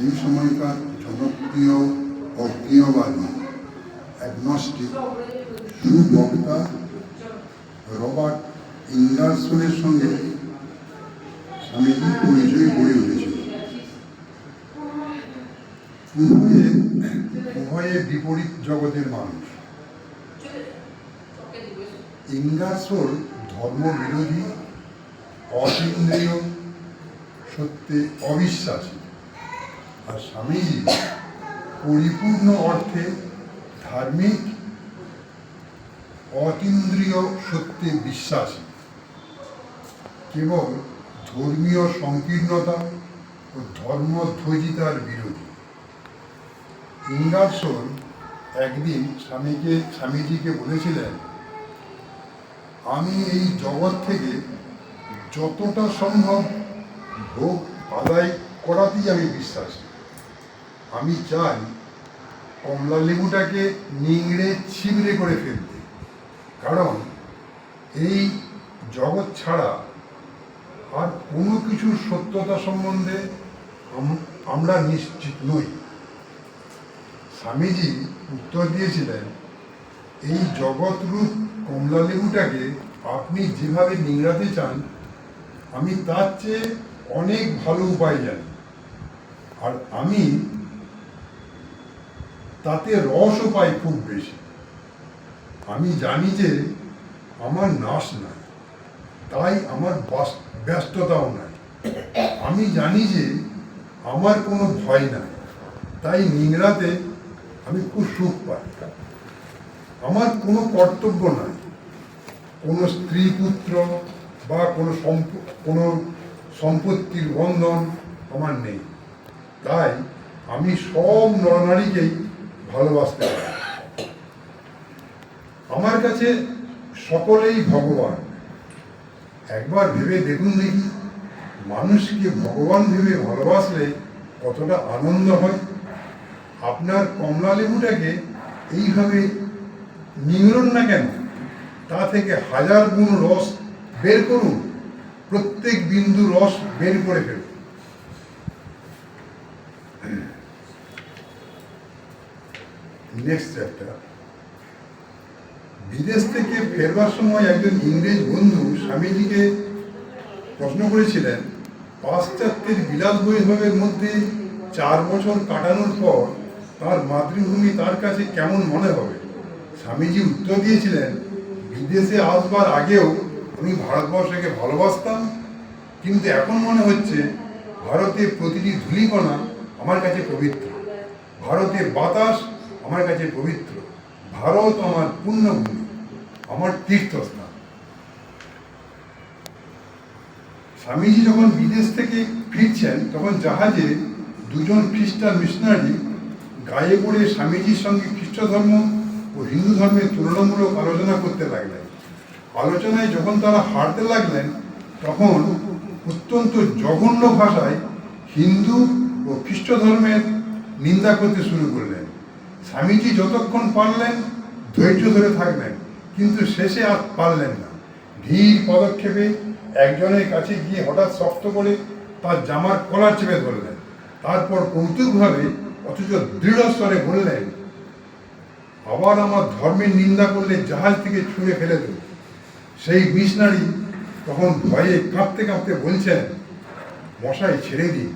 সেই সময়কার জনপ্রিয় অজ্ঞেয়বাদী অ্যাগনস্টিক সুবক্তা রবার্ট ইন্ডারসনের সঙ্গে স্বামীজি পরিচয় গড়ে উঠেছিল। উভয়ে উভয়ে বিপরীত জগতের মানুষ। ইন্ডারসোল ধর্মবিরোধী অতীন্দ্রিয় সত্যে অবিশ্বাসী। আর স্বামীজি পরিপূর্ণ অর্থে ধার্মিক, অতীন্দ্রিয় সত্যে বিশ্বাসী। কেবল ধর্মীয় সংকীর্ণতা ও ধর্মধ্বজিতার বিরোধী। ইন্দারসোল একদিন স্বামীকে, স্বামীজিকে বলেছিলেন, আমি এই জগৎ থেকে যতটা সম্ভব ভোগ আদায় করাতেই আমি বিশ্বাসী। আমি চাই কমলা লেবুটাকে নিংড়ে ছিবড়ে করে ফেলতে। কারণ এই জগৎ ছাড়া আর কোনো কিছুর সত্যতা সম্বন্ধে আমরা নিশ্চিত নই। স্বামীজি উত্তর দিয়েছিলেন, এই জগৎরূপ কমলা লেবুটাকে আপনি যেভাবে নিংড়াতে চান, আমি তার চেয়ে অনেক ভালো উপায় জানি। আর আমি তাতে রসও পাই খুব বেশি। আমি জানি যে আমার নাশ নাই, তাই আমার ব্যস্ততাও নাই। আমি জানি যে আমার কোনো ভয় নাই, তাই নিংড়াতে আমি খুব সুখ পাই। আমার কোনো কর্তব্য নাই, কোনো স্ত্রী পুত্র বা কোনো সম্প কোনো সম্পত্তির বন্ধন আমার নেই। তাই আমি সব নরনারীকেই ভালোবাসতে আমার কাছে সকলেই ভগবান। একবার ভেবে দেখুন দেখি, মানুষকে ভগবান ভেবে ভালোবাসলে কতটা আনন্দ হয়। আপনার কমলা লেবুটাকে এইভাবে নিংড়ন না কেন? তা থেকে হাজার গুণ রস বের করুন। প্রত্যেক বিন্দু রস বের করে ফেলুন। নেক্সট চ্যাপ্টার বিদেশ থেকে ফেরবার সময় একজন ইংরেজ বন্ধু স্বামীজিকে প্রশ্ন করেছিলেন, পাশ্চাত্যের বিলাস বৈভবের মধ্যে চার বছর কাটানোর পর তার মাতৃভূমি তার কাছে কেমন মনে হবে? স্বামীজি উত্তর দিয়েছিলেন, বিদেশে আসবার আগেও আমি ভারতবর্ষকে ভালোবাসতাম, কিন্তু এখন মনে হচ্ছে ভারতের প্রতিটি ধূলিকণা আমার কাছে পবিত্র। ভারতে বাতাস আমার কাছে পবিত্র। ভারত আমার পুণ্যভূমি আমার তীর্থস্থান। স্বামীজি যখন বিদেশ থেকে ফিরছেন, তখন জাহাজে দুজন খ্রিস্টান মিশনারি গায়ে পড়ে স্বামীজির সঙ্গে খ্রিস্ট ধর্ম ও হিন্দু ধর্মের তুলনামূলক আলোচনা করতে লাগলেন। আলোচনায় যখন তারা হারতে লাগলেন, তখন অত্যন্ত জঘন্য ভাষায় হিন্দু ও খ্রিস্ট ধর্মের নিন্দা করতে শুরু করলেন। স্বামীজি যতক্ষণ পারলেন ধৈর্য ধরে থাকলেন কিন্তু শেষে আর পারলেন না। ধীর পদক্ষেপে একজনের কাছে গিয়ে হঠাৎ শক্ত করে তার জামার কলার চেপে ধরলেন। তারপর কৌতুকভাবে অথচ দৃঢ় স্বরে বললেন, আবার আমার ধর্মের নিন্দা করলে জাহাজ থেকে ছুঁড়ে ফেলে দেব। সেই মিশনারি তখন ভয়ে কাঁপতে কাঁপতে বলছেন, মশাই, ছেড়ে দিন,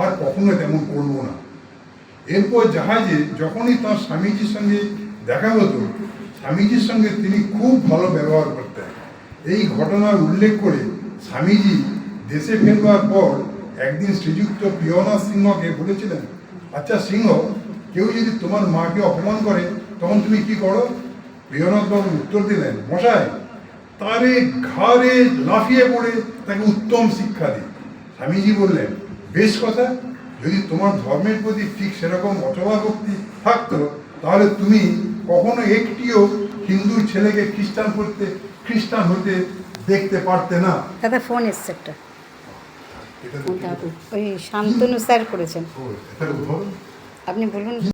আর কখনো তেমন করব না। এরপর জাহাজে যখনই তার স্বামীজির সঙ্গে দেখা হতো, স্বামীজির সঙ্গে তিনি খুব ভালো ব্যবহার করতেন। এই ঘটনার উল্লেখ করে স্বামীজি দেশে ফেরবার পর একদিন শ্রীযুক্ত প্রিয়নাথ সিংহকে বলেছিলেন আচ্ছা সিংহ, কেউ যদি তোমার মাকে অপমান করে, তখন তুমি কি করো? প্রিয়নাথ বাবু উত্তর দিলেন, মশাই, তারে ঘাড়ে লাফিয়ে পড়ে তাকে উত্তম শিক্ষা দিই। স্বামীজি বললেন, বেশ কথা যদি তোমার ধর্মের প্রতি ঠিক সেরকম অথবা ভক্তি থাকতো তাহলে তুমি কখনো একটিও হিন্দু ছেলেকে খ্রিস্টান করতে খ্রিস্টান হতে দেখতে পারতে না। দাদা ফোন এসছে একটা। এটা ওই শান্তনু স্যার করেছেন। আপনি বলুন।